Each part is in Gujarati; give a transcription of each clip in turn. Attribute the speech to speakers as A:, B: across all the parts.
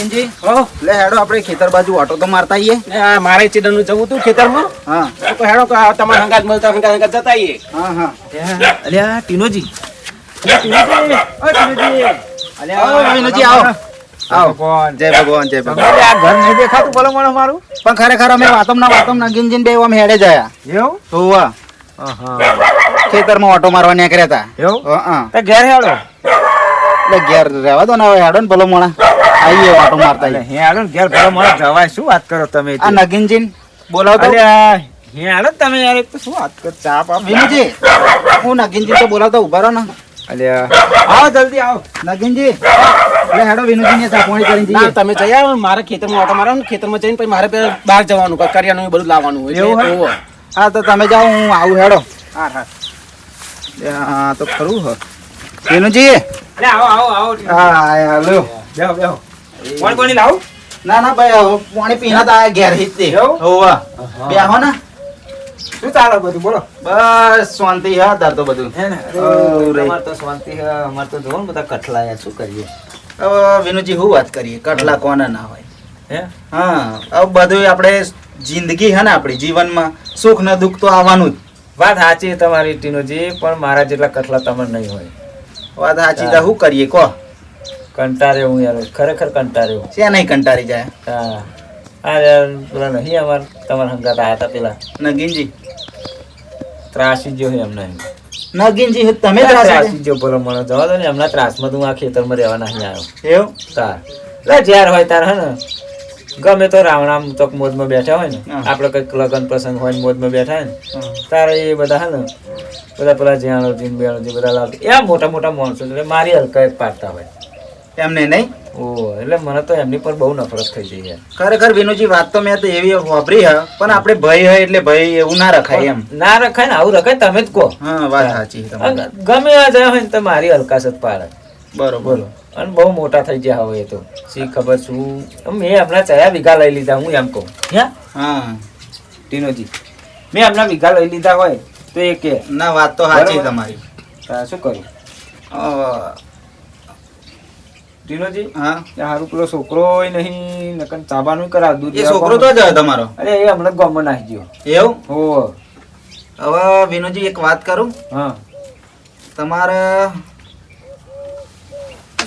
A: નગીનજી
B: હો.
A: લે હેડો આપણે ખેતર બાજુ ઓટો તો મારતા
B: આઈએ. મારે ચીડનું જવું તું ખેતરમાં?
A: હા.
B: તો હેડો કે આ તમારા હંગાત મળતા હંગાત હંગાત જતા આઈએ.
A: હા હા.
C: અલ્યા ટીનોજી.
A: આવો. વિનુજી આવો. આવો જય ભગવાન જય ભગવાન.
C: આ ઘર નહીં દેખાતું ભલો મને મારું.
A: પણ ખરેખર અમે વાતમ ના વાતમ બે આમ હેડે જયા.
C: એવું?
A: ખેતરમાં ઓટો મારવા નીકળ્યા હતા
C: એવું?
A: હા
C: તે ઘેર હેડો.
A: એટલે ઘેર રહેવા દો ને હવે હેડો ને ભલો મોણા. આવીએ વાતો મારતા
C: હે ને ઘેર ભલો મને જવાય. શું વાત કરો તમે
A: આ નગીનજી બોલાવતો
C: અલ્યા હેડો તમે યાર એક તો શું વાત કરો? ચા પાપ
A: વિનુજી હું નગીનજી તો બોલાવતો ઊભા રહો ને.
C: અલ્યા આવો જલ્દી આવો.
A: નગીનજી એટલે હેડો વિનુજી ને સાપોણી કરીને જઈએ.
B: તમે જઈ આવો મારા ખેતરમાં ઓટો મારો ને ખેતરમાં જઈને પછી મારે બહાર જવાનું કરિયાનું બધું લાવવાનું હોય?
A: હા તો તમે જાઓ હું આવું હેડો.
B: હા હા
A: હા તો ખરું હ. વિનુજી.
C: આવો આવો આવો.
A: હા હા લ્યો.
C: બેહો બેહો કોણ કોની લાવું.
A: ના ના ભાઈ પાણી પીના તા ઘેર હિત.
C: તે
A: હોવા બેહો ના.
C: શું ચાલે બધું? બોલો.
A: બસ શાંતિ હા તાર તો બધું.
C: હે ને? તો શાંતિ હા અમારે તો જોવો બધા કઠલાયા શું કરીએ.
A: હવે વિનુજી શું વાત કરીએ? કઠલા કોના ના હોય?
C: હે?
A: હા હવે બધું આપણે જિંદગી હે ને આપણી જીવનમાં. સુખ ને દુઃખ તો આવવાનું જ.
C: વાત સાચી તમારી ટીનોજી પણ મારા જેટલા કઠલા તમને નહીં હોય.
A: વાત સાચી તો શું કરીએ કહો.
C: કંટાળે હું યાર ખરેખર કંટારે હું
A: છે નહીં કંટારી જાય?
C: હા. હા યાર પેલા નહીં અમાર તમારા હંગાત આવ્યા હતા પેલા.
A: નગીનજી.
C: ત્રાસી જો એમને.
A: નગીનજી તમે
C: ત્રાસી જો બોલો મને જવા દો ને એમના ત્રાસમાં તો આ ખેતરમાં રહેવા નહીં આવ્યો.
A: એવું?
C: તાર. લે જ્યાર હોય તાર હે ને. ગમે તો રાવણામ તો મોજમાં બેઠા હોય ને. આપણે કંઈક લગ્ન પ્રસંગ હોય ને મોજમાં બેઠા હોય ને. તારે એ બધા હે ને બધા પેલા જ્યાણો જીન બેણો જે બધા લાવતા. એવા મોટા મોટા માણસો એટલે મારી હલકા જ પાડતા હોય.
A: એમને નહીં?
C: ઓ એટલે મને તો એમની પર બહુ નફરત થઈ ગઈ યાર
A: ખરેખર વિનુજી વાત તો મેં તો એવી વાપરી હા પણ આપણે ભય હોય એટલે ભય એવું ના રખાય એમ.
C: ના રખાય ને આવું રખાય તમે જ કહો.
A: હા વાત સાચી
C: ગમે આ જાય હોય ને તો મારી હલકાશ જ પાડે.
A: બરોબર.
C: અને બહુ મોટા થઈ ગયા હવે તો. શી ખબર શું? મેં હમણાં ચયા વીઘા લઈ લીધા હું એમ કહું. હે?
A: હા
C: ટીનોજી. મેં હમણાં વીઘા લઈ લીધા હોય તો એ કે
A: ના વાત તો સાચી તમારી.
C: શું કરું ટીનોજી
A: હા.
C: હારું પેલો છોકરો નહીં નકન ચાબાનું કરા દૂધ
A: એ છોકરો તો? જ તમારો.
C: અરે એ હમણાં ગામમાં નાખી ગયો.
A: એવું?
C: હો.
A: હવે વિનોજી એક વાત કરું?
C: હા.
A: તમારે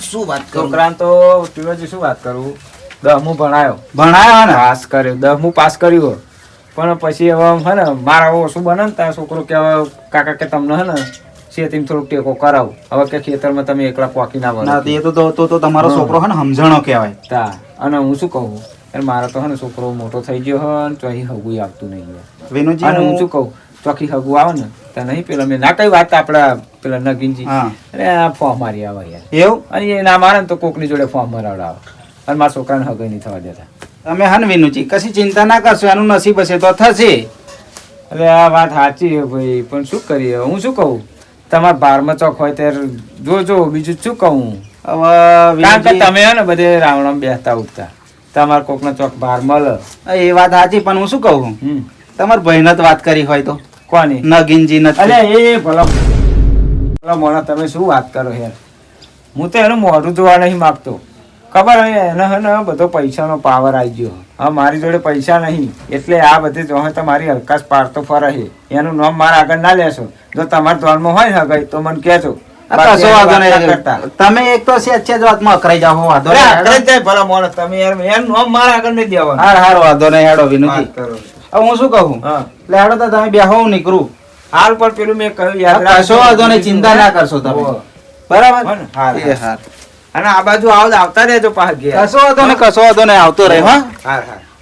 A: શું વાત કરું?
C: છોકરાને તો ટીનોજી શું વાત કરું? દસમું ભણાયો.
A: ભણાયો ને?
C: પાસ કર્યો. દસમું પાસ કર્યું. પણ પછી હવે આમ હે ને મારા ઓછું બને ને ત્યાં છોકરો કે કાકા કે તમને હે ને શેતીમાં થોડુંક ટેકો કરાવ. હવે કે ખેતરમાં તમે એકલા પોકી ના
A: ના એ તો તો- તો તો તમારો છોકરો હે ને સમજણો કહેવાય.
C: તા અને હું શું કહું? એટલે મારો તો હે ને છોકરો મોટો થઈ ગયો હે ને ચોહી હગું આવતું નહીં
A: વિનુજી
C: અને હું શું કહું? ચોખી હગું આવે ને તો નહીં પેલા મેં ના કઈ વાત આપડા પેલા નગીનજી. અરે આ ફોર્મ મારી આવે યાર.
A: એવું?
C: અને એ ના મારે ને તો કોકની જોડે ફોર્મ મરાવડાવે અને મારા છોકરાને હગઈ નહીં થવા દેતા.
A: તમે હે ને વિનુજી કશી ચિંતા ના કરશો એનું નસીબ હશે તો થશે.
C: અરે આ વાત સાચી છે ભાઈ પણ શું કરીએ? હું શું કહું? તમારા બારમાં ચોક હોય ત્યારે જોજો બીજું શું કહું?
A: હવે
C: તમે હે ને બધે રાવણમ બેસતા ઉઠતા. તમારા કોકનો ચોક બાર મળે
A: એ વાત સાચી પણ હું શું કહું? તમાર ભાઈને જ વાત કરી હોય તો.
C: કોની?
A: નગીનજી
C: અલે
A: નથી
C: એ ભલો ભલો મોણા તમે શું વાત કરો યાર હું તો એનું મોઢું જોવા નહીં માગતો. ખબર હે એને હે ને બધો પૈસાનો પાવર આવી ગયો. હા મારી જોડે પૈસા નહીં એટલે આ બધે જો તો મારી હલકાશ પારતો ફરે એનું નામ મારા આગળ ના લેશો. જો તમારા ધોનમાં હોય ને ગઈ તો મને કહેજો.
A: વાંધો. તમે એક તો અકરાઈ જાઓ
C: જાય ભલા માણસ તમે યાર એનું નામ મારા આગળ નહીં દેવાનું.
A: હાર હાર વાંધો નહીં હેડો હવે હું શું કહું? એટલે હેડો તો તમે બેહો હું નીકળું.
C: હાલ પર પેલું મેં કહ્યું
A: યાર કશો વાંધો નહીં ચિંતા ના કરશો તમે. બરાબર?
C: હાર,
A: હાર
C: અને આ બાજુ આવ આવતા રહેજો પાછા
A: કસો વાંધો ને કશો વાંધો નહીં આવતો રહે હા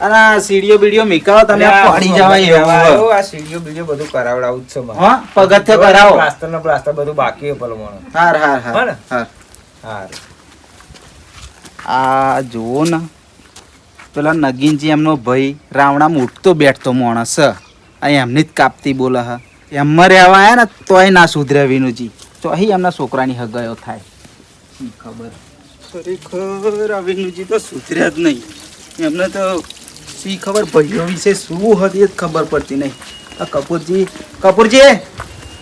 A: અને આ સીડીઓ બીડીઓ મીકાવો તમે પડી જવા એવું
C: આ સીડીઓ બીડીઓ બધું કરાવડાવું જ છે.
A: હા પગથે કરાવો.
C: પ્લાસ્ટર ને પ્લાસ્ટર બધું બાકી હે પેલો માણસ.
A: હાર હાર હાર હાર.
C: હાર.
A: આ જુઓ ને પેલા નગીનજી એમનો ભાઈ રાવણામાં ઉઠતો બેઠતો માણસ. આ એમની જ કાપતી બોલે હ એમમાં રહેવા ને તોય ના સુધરે વિનુજી. તો અહીં એમના છોકરાની હગાયો થાય. ખબર? ખરેખર અવિનુજી તો સુધર્યા જ નહીં. એમને તો શી ખબર ભાઈઓ વિશે શું હતી જ ખબર પડતી નહીં. આ કપૂરજી કપૂરજી!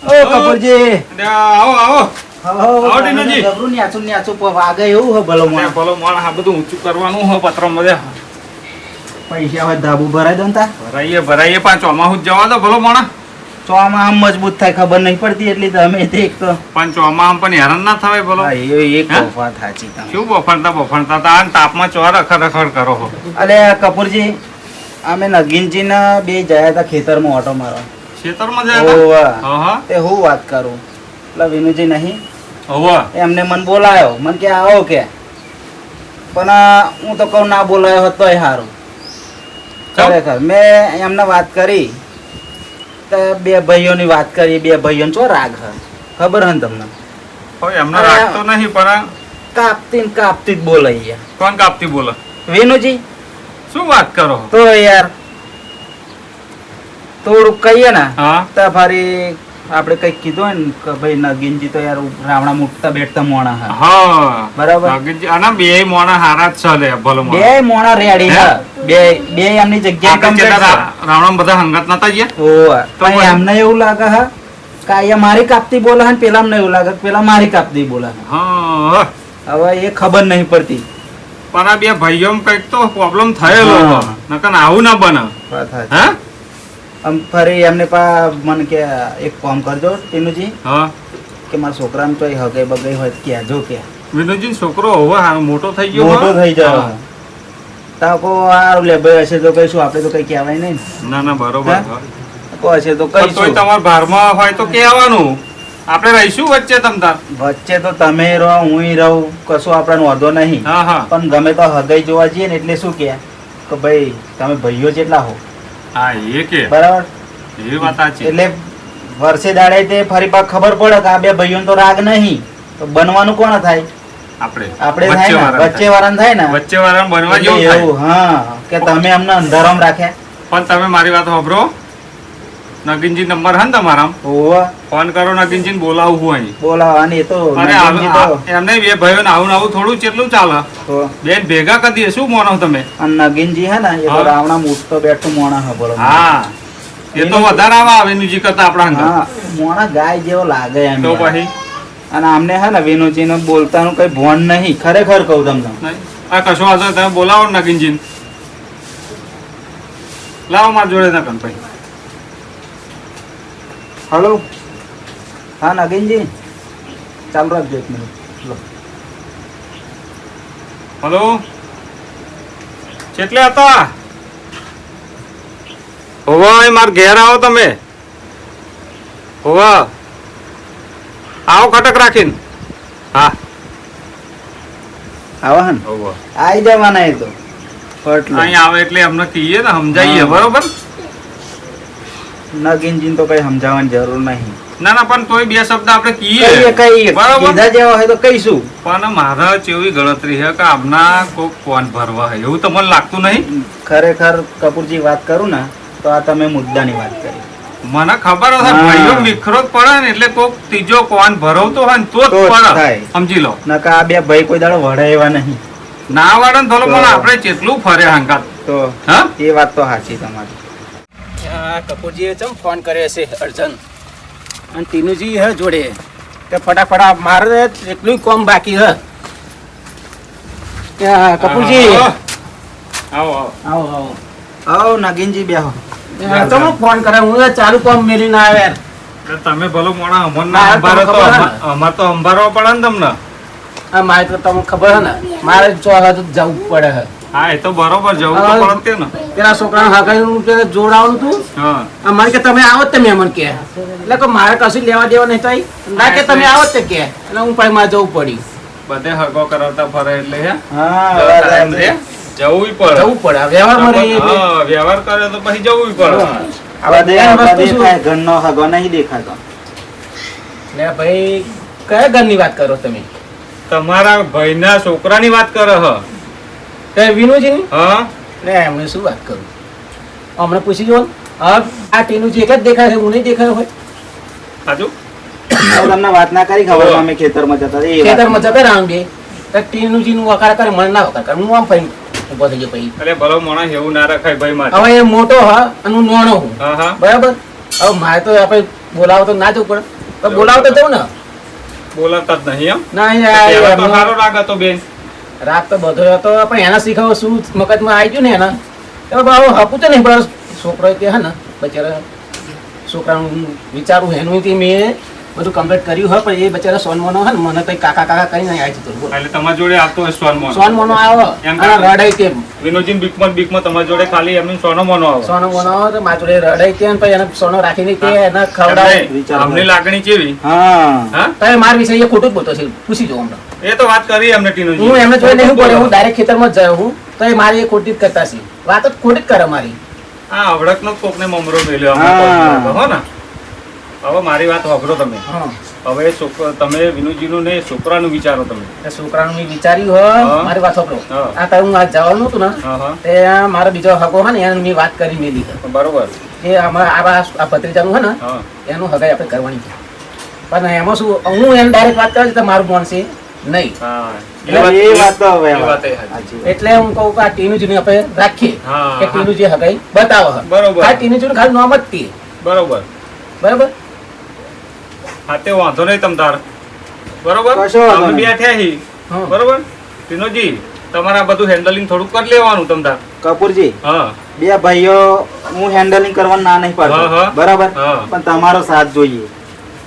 A: ઓ કપૂરજી!
B: આવો આવો.
A: હો,
D: ટીનુજી.
A: જબરું ન્યાચું ન્યાચું પ- વાગે એવું હે ભલો
D: ત્યાં ભલો માણસ આ બધું ઊંચું કરવાનું હોય પત્ર મળે
A: પૈસા ભરાય દો
D: ભરાઈએ ભરાઈએ પાંચ ચોમાહું જ જવા દો ભલો માણસ.
A: ચોમાં આમ મજબૂત થાય ખબર નહીં પડતી એટલી તમે અમે એક તો
D: પણ આમ પણ હેરાન ના થવાય
A: બોલો. એ એક? વાત સાચી તમે.
D: શું બફાણતા બફાણતા તા આ તાપમાં ચોર અખર અખર કરો હો.
A: અલે કપૂરજી અમે નગીનજી ના બે ગયા હતા ખેતરમાં ઓટો મારવા.
D: ખેતરમાં જયા તા?
A: ઓવા.
D: હા હા.
A: તે હું વાત કરું? એટલે વિનુજી નહીં.
D: હોવે.
A: એમને મન બોલાયો. મન કે આવો કે. પણ હું તો કહું ના બોલાયો હતો એ સારું. ખરેખર. મેં એમને વાત કરી. બે ભાઈઓની વાત કરી બે ભાઈઓને ચો રાગ હ? ખબર હે તમને?
D: હોય એમને
A: અરે,
D: રાખતો નહીં પણ
A: કાપતી ને કાપતી જ યાર
D: કોણ કાપતી બોલે?
A: વિનુજી?
D: શું વાત કરો
A: તો યાર થોડુંક કહીએ ને
D: હા.
A: તો ફરી આપણે કંઈક કીધું હોય ને કે ભાઈ નગીનજી તો યાર રાવણા મુકતા બેઠતા મોણા હા.
D: હા
A: બરાબર.
D: નગીનજી- આના બે મોણા હારા જ છે લે ભલો
A: બે મોણા રેડી
D: હા?
A: બે બે એમની જગ્યા
D: આપણે
A: complete છે.
D: રા- બધા હંગત નતા ગયા?
A: ઓ
D: તો
A: એમને એવું લાગે હા? કે અહીંયા મારી કાપતી બોલે છે પેલા અમને એવું લાગે પેલા મારી કાપતી બોલે
D: હા.
A: હવે એ ખબર નહીં પડતી.
D: પણ આ બે ભાઈઓ કંઈક તો પ્રોબ્લેમ થયેલો
A: હા.
D: નકર આવું ના બને. હે?
A: આમ ફરી એમને પા મને કે એક કામ કરજો ટીનુજી
D: હા.
A: કે મારા છોકરાને તો હગે બગે હોય કહેજો કે.
D: વિનોદજી છોકરો હવે હારો મોટો થઈ ગયો
A: મોટો થઈ જાય
D: હા.
A: તાકો આ લે ભાઈ હશે તો કહીશું આપણે તો કઈ કહેવાય નહીં
D: ના. ના બરોબર
A: કો હશે તો
D: કઈ
A: તો
D: તમારા ભારમાં હોય તો કહેવાનું. આપણે રહીશું વચ્ચે તમતા
A: વચ્ચે તો તમે રહો હું રહું કશું આપણને વાંધો નહીં.
D: હા હા.
A: પણ ગમે તો હગાઈ જોવા જઈએ ને એટલે શું કે? કે ભાઈ તમે ભાઈઓ જેટલા હો.
D: હા એ કે.
A: બરાબર.
D: એ વાત સાચી.
A: એટલે વર્ષે દાડે તે ફરી પાક ખબર પડે કે આ બે ભાઈઓને તો રાગ નહીં. તો બનવાનું કોણ થાય?
D: આપણે.
A: આપણે થાય ને વચ્ચે વારણ થાય ને.
D: વચ્ચે વાળા બનવા જેવું
A: એવું હા કે તમે અમને અંધારામાં રાખ્યા.
D: પણ તમે મારી વાત સાંભળો. નગીનજી નંબર હે ને તમારા? ફોન કરો નગીનજી બોલાવું હું અહીં.
A: બોલાવાની એ તો
D: એમને બે ભાઈઓ આવું ને આવું થોડું કેટલું ચાલે? બેન ભેગા દઈએ શું મોણો તમે?
A: નગીનજી હે ને એ તો રાવણા મૂઠતો બેઠો મોણા હે બોલો.
D: હા. એ તો વધારે આવા આવે વિનુજી કરતા આપણા
A: હા મોણા ગાય જેવો લાગે એમ
D: તો. પછી?
A: અને આમને હે ને વિનુજીને બોલતાનું કઈ ભોન નહીં. ખરેખર કહું તમને.
D: આ કશો વાંધો તમે બોલાવો નગીનજી લાવો મારા જોડે ના ભાઈ
A: હલો. હા નગીનજી. ચાલુ રાખજો એક મિનિટ.
D: હલો. કેટલે હતા? હોવા માર ઘેર આવો તમે. હોવા. આવો ખટક રાખીને. હા.
A: આવા હે ને
D: હોવા.
A: આઈ જવાના એ તો.
D: અહીં આવે એટલે અમને કહીએ ને સમજાવીએ
A: હા.
D: બરોબર
A: નગીનજીને તો કઈ સમજાવવાની જરૂર નહીં.
D: ના ના પણ તોય બે શબ્દ આપણે
A: કહીએ.
D: કહીએ
A: જેવા હોય તો કહીશું.
D: પણ મારા જેવી ગણતરી છે કે આપના કોક કોણ ભરવા હોય એવું તમને લાગતું નહીં.
A: ખરેખર કપૂરજી વાત કરું ને તો આ તમે મુદ્દાની વાત કરી.
D: મને ખબર હશે. ભાઈઓ વિખરો પડે ને એટલે કોક ત્રીજો કોણ ભરવતો હોય ને તો જ પડે. સમજી લો.
A: નકા આ બે ભાઈ કોઈ દાડો વડે એવા નહીં.
D: ના વાળે ને
A: થોડો
D: પણ આપણે જેટલું ફરે હંકાત
A: તો
D: હા?
A: એ વાત તો સાચી તમારી.
B: કપૂરજીએ ચમ ફોન કર્યો છે અર્જન. અને ટીનુજી હે જોડે. કે ફટાફટ મારે એટલું કોમ બાકી હ. કપૂરજી.
D: આવો આવો.
B: આવો આવો.
A: આવો નગીનજી બેહો.
B: તમે ફોન કરે હું ચાલુ કોમ મેલીને આવ્યા.
D: આવે તમે ભલો મોણા અમર
B: ના,
D: ના અંબારો તો અમાર તો અંબારવા પડે ને તમને?
B: આ મારે તો તમને ખબર હે ને. મારે જો જવું પડે હે.
D: હા એ તો બરોબર જવું તો પડે ને
B: પેલા છોકરાને હગાઈનું પેલા જોડાવાનું તું?
D: હા.
B: કે તમે આવો જ તમે મને કે. એટલે કે મારે કશું લેવા દેવા નહીં થાય ના કે તમે આવો જ તે કે. એટલે હું પછી મારે જવું પડ્યું.
D: બધે હગો કરાવતા ફરે એટલે હા.
A: વાત એમ
D: જવું પડે.
B: જવું પડે. આ વ્યવહારમાં
D: હા, વ્યવહાર કરે તો પછી જવું પડે.
B: આ
A: ઘરનો હગો નહીં દેખાતો.
B: ને ભાઈ કયા ઘરની વાત કરો તમે?
D: તમારા ભાઈના છોકરાની વાત કરો હ.
B: કે વિનુજીની?
D: હા.
B: લે એમને શું વાત કરું? હમણાં પૂછી જો હા આ ટીનુજી એક જ દેખાય છે હું નહીં દેખાયો હોય.
D: સાચું?
A: તમને વાત ના કરી ખબર અમે ખેતરમાં જતા હતા, એ વાત.
B: ખેતરમાં જતા રાઉન્ડે તો ટીનુજીનું વકાર કરે મને ના વકાર કરે. હું આમ ફરી ઊભો થઈ ગયો પછી.
D: અરે ભલો માણસ એવું ના રખાય ભાઈ માટે
B: હવે એ મોટો હા અને હું નાનો હું.
D: હા હા.
B: બરાબર? હવે મારે તો આપણે બોલાવો તો ના જવું પડે. તો બોલાવો તો જવું ને.
D: બોલાતા જ નહીં એમ.
B: ના
D: સારો રાગ હતો બેન.
B: રાગ તો બધો હતો પણ એના શીખવો શું મગજમાં આવી ગયું ને એના? એટલે બાબુ હપું તો નહીં પણ છોકરો કે હે ને બચારા છોકરાનું વિચારું એનુંથી મેં બધું કમ્પ્લીટ કર્યું હોય પણ એ બચારા સોન મોનો હે ને મને કઈ કાકા કાકા કરીને આવી જતો.
D: એટલે તમારા જોડે આવતો હોય સોનમોનો?
B: સોન
D: આવો.
B: અને? રડાઈ તેમ.
D: વિનોદજી બીકમાં બીકમાં તમારા જોડે ખાલી એમનું સોનમોનો આવો.
B: આવે આવો તો મારા જોડે રડાઈ તેમ પછી એને સોનો રાખીને તે એને
D: એમને અમને લાગણી કેવી?
C: હા.
D: હા?
B: તમે મારા વિશે એ ખોટું જ બોલતો છે. પૂછી જો હમણાં
D: એ તો વાત કરી એમને ટીનુજી.
B: હું એમને જોઈ નહીં બોલ્યો હું ડાયરેક્ટ ખેતરમાં જ જાયો હું તો એ મારી ખોટી જ કરતા છે. વાત જ ખોટી જ કરે મારી.
D: હા અવળકનો કોકને મમરો મેલ્યો
C: હા.
D: હો ને. હવે મારી વાત વાપરો તમે. હવે છોકરો તમે વિનુજીનું ને છોકરાનું વિચારો તમે.
B: છોકરા છોકરાનું મેં વિચાર્યું હોય
D: હા.
B: મારી વાત
D: વાપરો.
B: આ તારું હું આજ જવાનું હતું ને
D: હા હા.
B: તે મારો બીજો હકો હોય ને એને મેં વાત કરી મેલી.
D: બરોબર.
B: એ અમારા આ ભત્રીજા ભત્રીજાનું હોય ને એનું હગાઈ આપણે કરવાની છે. પણ એમાં શું હું એને ડાયરેક્ટ વાત કરું તો મારું મન છે. નહીં.
C: એટલે એ વાત તો હવે
D: એ વાત એ સાચી.
C: સાચી વાત.
B: એટલે હું કહું કે આ ટીનુજીને આપણે રાખીએ. કે
D: હા.
B: ટીનુજી હગાઈ. બતાવો
D: બરોબર.
B: આ ટીનુજીનું ખાલી નામ જ તે
D: બરોબર.
B: બરાબર?
D: હા તે વાંધો નહીં તમ તાર. બરોબર? અમે બેઠ્યા હી. બરોબર? ટીનોજી તમારા બધું હેન્ડલિંગ થોડું કરી લેવાનું તમ તાર.
C: કપૂરજી
D: હા.
C: બે ભાઈઓ હું હેન્ડલિંગ કરવાનું ના નહીં
D: પડે
C: પાડતો. બરાબર?
D: હા.
C: પણ તમારો સાથ જોઈએ.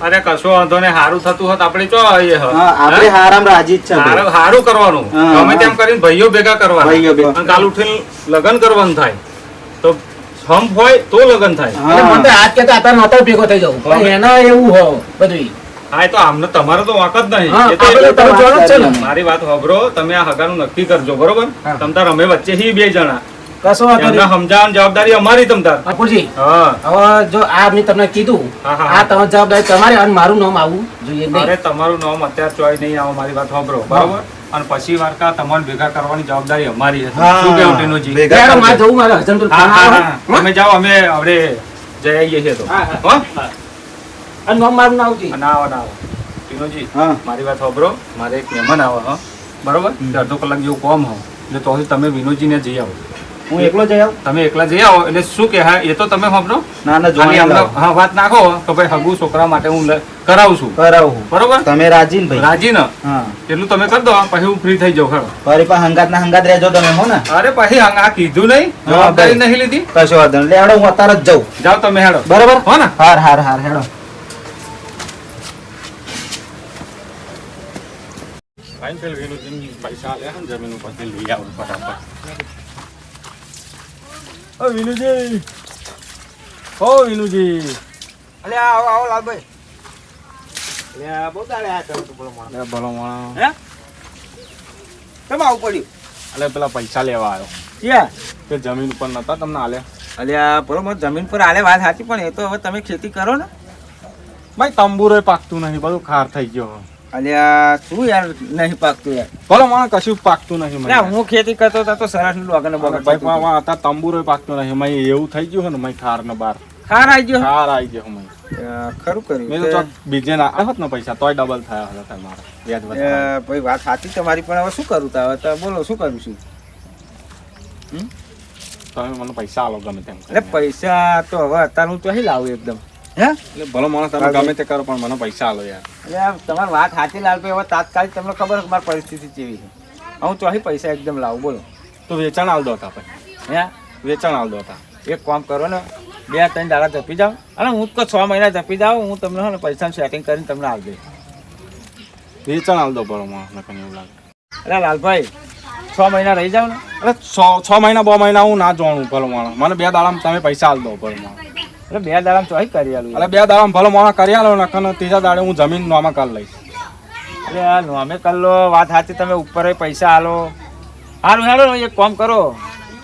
D: અરે કશો વાંધો નહીં સારું થતું હોત આપણે ચો આવીએ
C: આપણે હારામ રાજી જ છે
D: હારું કરવાનું. ગમે તેમ કરીને ભાઈઓ ભેગા કરવાના. કાલ ઉઠીને લગ્ન કરવાનું થાય. તો હોય તો લગ્ન થાય.
B: મને તો આજ કહેતા હતા નહોતો ભેગો થઈ જાઉં. એના એવું હો બધું
D: હા તો આમને તમારો તો વાંક જ નહીં.
B: ને.
D: મારી વાત સાંભળો તમે આ હગાનું નક્કી કરજો બરોબર? તમતા રમે વચ્ચે બે જણા.
B: કશો વાંધો નહીં.
D: સમજાવવાની જવાબદારી અમારી તમ તાર.
B: હવે જો આ મેં તમને કીધું
D: હા, હા,
B: આ તમારી જવાબદારી તમારી અને મારું નામ આવવું જોઈએ નહીં.
D: અરે તમારું નામ અત્યારે ચોય નહીં આવો મારી વાત સાંભળો. બરોબર? અને પછી વારકા તમારે ભેગા કરવાની જવાબદારી અમારી હશે શું કેવું ટીનુજી
C: ભેગા
B: મારે જવું મારે હસન તો
D: હા હા હા.
B: હા?
D: તમે જાઓ અમે હવે જઈ આવીએ છીએ તો.
B: હા, અને નામ મારું ના આવતી
D: ના આવો ના આવો. ટીનુજી
C: હા.
D: મારી વાત સાંભળો. મારે એક મહેમાન આવે હા. બરોબર? અડધો કલાક જેવું કોમ હો. એટલે તો તમે વિનોદજીને જઈ આવો.
C: હું એકલો જઈ આવું?
D: તમે એકલા જઈ આવો. એટલે શું કે હા એ તો તમે સાંભળો.
C: ના ના જોઈ
D: હા વાત નાખો કે ભાઈ હગુ છોકરા માટે હું કરાવું છું.
C: કરાવું
D: બરોબર?
C: તમે રાજી ને ભાઈ.
D: રાજી ને એટલું તમે કરી દો. પછી હું ફ્રી થઈ જાઉં. ખરો
C: ફરી પણ હંગાત ના હંગાત રહેજો તમે હો ને.
D: અરે પછી આ આ કીધું નહીં. જવાબદારી નહીં લીધી.
C: કશો વાંધો નહીં. હેડો હું અત્યારે જ જાઉં.
D: જાઓ તમે હેડો.
C: બરોબર?
D: હો ને.
C: હાર હાર હાર હેડો.
D: પૈસા લે જમીન ઉપર લઈ આવું ફટાફટ
E: ઓ વિનુજી. ઓ વિનુજી.
C: અલે આવો આવો લાલભાઈ. લે બહુ દાડે આ ચાલો તું બોલો માણસ.
E: અરે ભલો માણસ
C: હે? કેમ આવું પડ્યું?
E: અલે પેલા પૈસા લેવા આવ્યો.
C: ક્યાં?
E: કે જમીન ઉપર નતા તમને આલ્યા
C: અલ્યા બરોબર જમીન પર આલે વાત સાચી પણ એ તો હવે તમે ખેતી કરો ને.
E: ભાઈ તંબુરો પાકતું નહીં બધું ખાર થઈ ગયો.
C: અલ્યા શું યાર નહીં પાકતું યાર.
E: બોલો માણસ કશું પાકતું નહીં મને
C: હું ખેતી કરતો હતો તો સરસનું લોગન
E: અરે ભાઈ અત્યારે તંબુરો પાકતું નહીં. મય એવું થઈ ગયું ને મય ખાર ને બાર.
C: ખાર આવી ગયો?
E: ખાર આવી ગયો મય
C: ખરું કર્યું
E: મેં તો બીજે ના આવ્યો હોત ને પૈસા તોય ડબલ થયા હતા તમારા વ્યાજ
C: ભાઈ વાત સાચી તમારી પણ હવે શું કરું તો હવે તો બોલો શું કરું છું?
E: તમે મને પૈસા આલો ગમે તેમ
C: એટલે પૈસા તો હવે અત્યારે હું તો અહીં લાવું એકદમ. હે?
E: એટલે ભલો માણસ તમે ગમે તે કરો પણ મને પૈસા આલો યાર.
C: એટલે તમારી વાત સાચી લાલભાઈ હવે તાત્કાલિક તમને ખબર છે મારી પરિસ્થિતિ કેવી છે. હું તો અહીં પૈસા એકદમ લાવું બોલો.
E: તો વેચાણ આલ દો હતા ભાઈ.
C: હે?
E: વેચાણ આલ દો હતા
C: એક કામ કરો ને બે ત્રણ દાડા જપી જાઓ. અને હું તો છ મહિના જપી જાઉં હું તમને ને પૈસાનું સેટિંગ કરીને તમને આપી દઈશ.
E: વેચાણ આલ દો ભલો માણસ એવું લાગે.
C: અરે લાલભાઈ છ મહિના રહી જાવ ને.
E: અરે છ છ મહિના બે મહિના હું ના જોણું ભલો માણસ. મને બે દાડામાં તમે પૈસા આલ દો ભલો માણસ.
C: એટલે બે દાડામાં ચોઈ કરી આલું
E: અરે બે દાડામાં ભલો મોણા કરી આલો ને કને ત્રીજા દાડે હું જમીન નોમા કાલ લઈશ.
C: અરે આ નોમે લો વાત સાચી તમે ઉપર પૈસા આલો. હારું હેડો ને એક કામ કરો.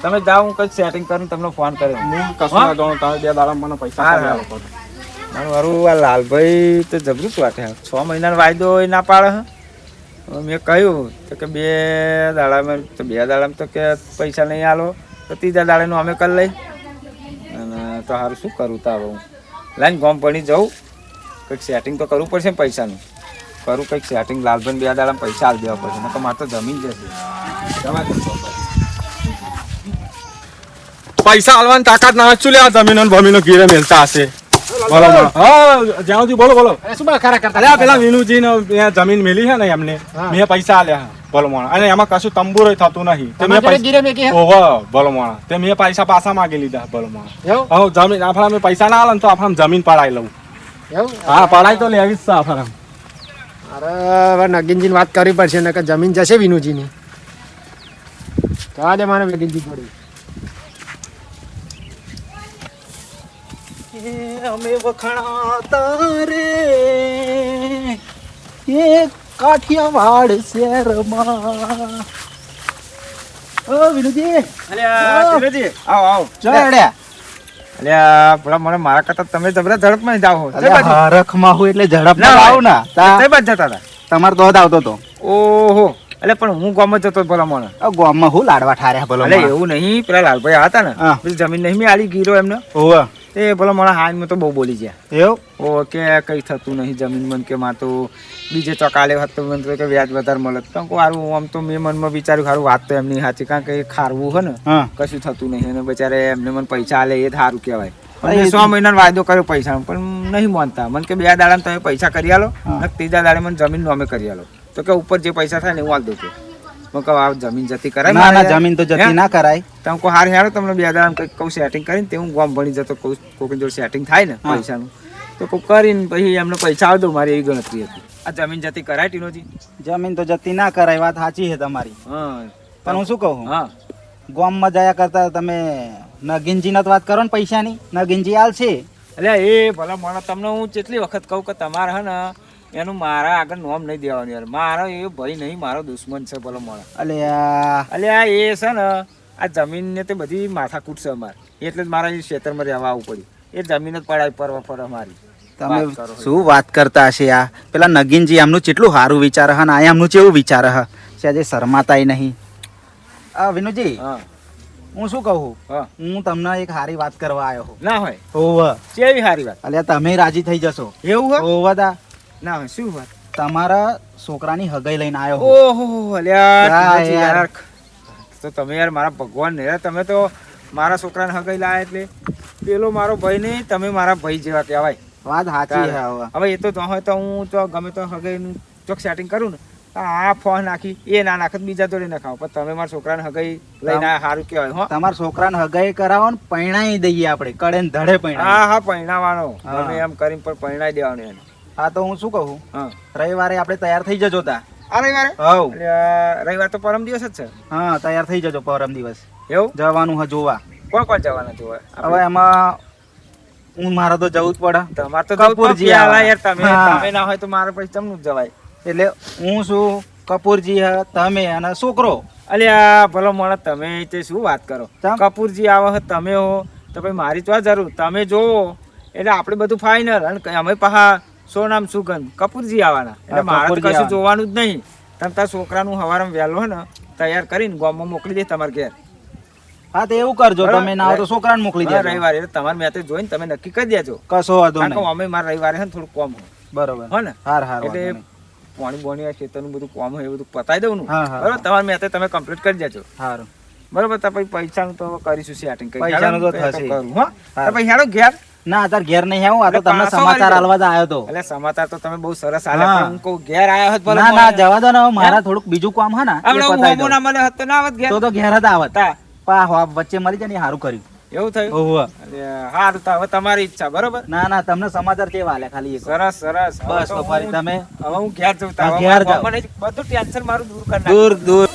C: તમે જાઓ હું કઈ સેટિંગ કરીને તમને ફોન કર્યો.
E: હું કશું ના જાણું તમે બે દાડામાં મને પૈસા કરી આલો ભલો.
C: મારું આ લાલભાઈ તો જબરું વાટે છ મહિનાનો વાયદો એ ના પાડે હે? મેં કહ્યું તો કે બે દાડામાં તો બે દાડામાં તો કે પૈસા નહીં આલો તો ત્રીજા દાડાનું અમે કરી લઈ. તો સારું શું કરું તો હું. લાઈન ગોમ પડી જવું કંઈક સેટિંગ તો કરવું પડશે ને પૈસાનું. કરું કંઈક સેટિંગ લાલભાઈ બે દાડા પૈસા આલી દેવા પડશે. તો જમીન જશે.
E: પૈસા હાલવાની તાકાત ના હોય શું લે આ જમીનો ને બમીનો ગીરે મેલતા હશે? બોલો બોલો હા જ્યાં બોલો બોલો.
B: શું બખારા કરતા
E: પેલા વિનુજી ને જમીન મેલી છે ને એમને. મેં પૈસા આલ્યા બોલો મોણા અને એમાં કશું તંબુરો થતું નહીં. તે મેં પૈસા
B: ગીરે મેકી હે?
E: ઓહો બોલો મોણા તે મેં પૈસા પાછા માંગી લીધા બોલો મોણા જમીન અમે પૈસા ના આલે તો આપણે જમીન પડાઈ લઉં. હા પડાઈ તો લેવી જ છે આપણે
B: અરે નગીનજી નગીનજીની વાત કરવી પડશે જમીન જશે વિનુજીની. દે મારે નગીનજી જોડે.
A: અમે વખણાતા રે એ કાઠિયાવાડ શહેરમાં. ઓ વિનુજી
C: અલ્યા ધીરજી, આવો આવો.
A: ચડ્યા
C: અલ્યા. પેલા મને મારા કરતા તમે જબરા ઝડપમાં જાઓ છો. કઈ
A: હરખમાં હું એટલે ઝડપ
C: ના
A: ના
C: હોય.
A: આવું ના. તા
C: કઈ બાજુ જતા હતા.
A: તમાર તો આવતો તો
C: ઓહો. એટલે પણ હું ગામ જતો ભલા મને.
A: ગામમાં હું લાડવા ઠાર્યા ભલો
C: એવું નહીં. પેલા લાલભાઈ હતા ને. જમીન નહીં મેં આલી ગીરો એમને.
A: ઓવા
C: તે ભલે મારા હાજમાં તો બહુ બોલી ગયા.
A: એવું?
C: ઓ કે કઈ થતું નહીં જમીન મન કે માં તો બીજે ચોકાલે તો મને કે વ્યાજ વધારે મળે તો હારું આમ તો મેં મનમાં વિચાર્યું હારું વાત તો એમની સાચી કારણ કે ખારવું હોય ને કશું થતું નહીં. અને બચારે એમને મને પૈસા આલે એ સારું કહેવાય.
A: એ
C: સો મહિનાનો વાયદો કર્યો પૈસા પણ નહીં માનતા. મને કે બે દાડા તમે પૈસા કરી આલો અને ત્રીજા દાડે મને જમીન નોમે કરી આલો. તો કે ઉપર જે પૈસા થાય ને હું આલ દઉં છું કહું આ જમીન જતી કરાય
A: ના ના જમીન તો જતી ના કરાય.
C: તમે કહો હાર હેરો તમને બે હજાર કંઈક કહું સેટિંગ કરીને તે હું ગામ ભણી જતો કહું કોઈક જોડે સેટિંગ થાય ને પૈસાનું. તો કોઈ કરીને પછી એમને પૈસા આવ દઉં મારી એવી ગણતરી હતી. આ જમીન જતી કરાય ટીનોજી?
A: જમીન તો જતી ના કરાય વાત સાચી છે તમારી.
C: હા.
A: પણ હું શું કહું?
C: હા.
A: ગામમાં જયા કરતા તમે નગીનજી વાત કરો ને પૈસાની? નગીનજી આલશે
C: એટલે એ ભલા મને તમને હું કેટલી વખત કહું કે તમારે હે ને એનું મારા આગળ નોમ નહીં દેવાનું યાર. મારો એ ભાઈ નહીં મારો દુશ્મન છે ભલે મળે.
A: અલે આ
C: એટલે આ એ છે ને આ જમીનને તે બધી માથાકૂટ છે અમારે. એટલે જ મારા એ ક્ષેત્રમાં રહેવા આવવું પડ્યું. એ જમીન જ પડાય પર ફરવા મારી
A: તમે શું વાત કરતા હશે આ? પેલા નગીનજી એમનું કેટલું સારું વિચાર હ ને? આ એમનું કેવું વિચાર હ? આજે શરમાતાય નહીં. આ વિનુજી
C: હા.
A: શું કહું?
C: હું.
A: તમને એક સારી વાત કરવા આવ્યો
C: ના હોય.
A: ઓવ
C: કેવી સારી વાત?
A: અલ્યા તમે રાજી થઈ જશો.
C: એવું હોય
A: તા
C: ના હોય શું વાત?
A: તમારા છોકરાની હગાઈ લઈને આવ્યો હું.
C: ઓહો
A: યાર.
C: તો તમે યાર મારા ભગવાન ને યાર તમે તો મારા છોકરાને હગાઈ લાયા એટલે. પેલો મારો ભાઈ નહીં તમે મારા ભાઈ જેવા કહેવાય.
A: વાત સાચી છે હવે.
C: હવે એ તો તો હોય તો હું તો ગમે તો હગાઈનું ચોક સેટિંગ કરું ને આ ફોન નાખી એ ના નાખે તો બીજા જોડે નખાવ પણ તમે મારા છોકરાને હગાઈ લઈને સારું કહેવાય હો.
A: તમારા છોકરાને હગાઈ કરાવો ને પૈણાઈ દઈએ આપણે. કડે ને ધડે પૈણા
C: હા હા
A: પૈણાવાનો.
C: તમે એમ કરીને પણ પૈણાઈ દેવાનું એને.
A: હા તો હું શું કહું? રવિવારે આપણે તૈયાર થઈ જજો તા
C: આ રવિવારે?
A: હવ.
C: રવિવાર તો પરમ દિવસ જ છે?
A: હા તૈયાર થઈ જજો પરમ દિવસ.
C: એવું?
A: જવાનું હ જોવા.
C: કોણ કોણ જવાના જોવા?
A: હવે એમાં હું મારે તો જવું જ પડે.
C: તમારે તો
A: કપૂરજી આવા.
C: યાર તમે તમે ના હોય તો મારે પછી ચમનું જ જવાય.
A: એટલે હું શું કપૂરજી હ તમે અને છોકરો?
C: અલ્યા ભલો મને તમે તે શું વાત કરો? કપૂરજી આવો તમે હો તો પછી મારી તો જરૂર. તમે જોવો. એટલે આપણે બધું ફાઇનલ અને અમે પાછા શું નામ સુગંધ કપૂરજી આવવાના. એટલે મારે તો કશું
A: જોવાનું
C: જ નહીં. તમે તાર છોકરાનું હવારમાં વહેલો ને તૈયાર કરીને ગામમાં મોકલી દે તમારે ઘેર.
A: હા તો એવું કરજો. તમે ના તો છોકરાને મોકલી દે
C: રવિવારે. તમારે મેં જોઈને તમે નક્કી કરી દેજો.
A: કશો વાંધો નહીં.
C: અમે મારા રવિવારે છે ને થોડું કોમ
A: બરોબર.
C: હો ને?
A: હાર હાર
C: એટલે પાણી બોણી ખેતરનું બધું કોમ હોય એ બધું પતાવી દઉં ને. બરાબર? તમારે મેં તમે કમ્પ્લીટ કરી દેજો.
A: હારું.
C: બરોબર? તો પછી પૈસાનું તો કરીશું સેટિંગ
A: પૈસાનું તો થશે.
C: કરું હા. તો પછી હેડો ઘેર.
A: ના અત્યારે ઘેર નહીં આવું. આ તો તમને સમાચાર આલવા જ આવ્યો તો.
C: એટલે સમાચાર તો તમે બહુ સરસ
A: આલે
C: પણ હું કહું ઘેર આવ્યો હતો
A: ના ના જવા દો ને મારા થોડુંક બીજું કામ હા ને
C: હોમો હોત તો ના આવત ઘેર?
A: તો તો ઘેર જ આવત. પા હો, વચ્ચે મળી જાય ને સારું કર્યું.
C: એવું થયું?
A: ઓહો.
C: હારું તો હવે તમારી ઈચ્છા બરોબર?
A: ના ના તમને સમાચાર કેવા આલે ખાલી
C: સરસ સરસ.
A: બસ તો ફરી તમે.
C: હવે હું ઘેર જઉં તા.
A: ઘેર
C: મારા
A: જાઓ.
C: બધું ટેન્શન મારું દૂર કરી
A: દૂર દૂર.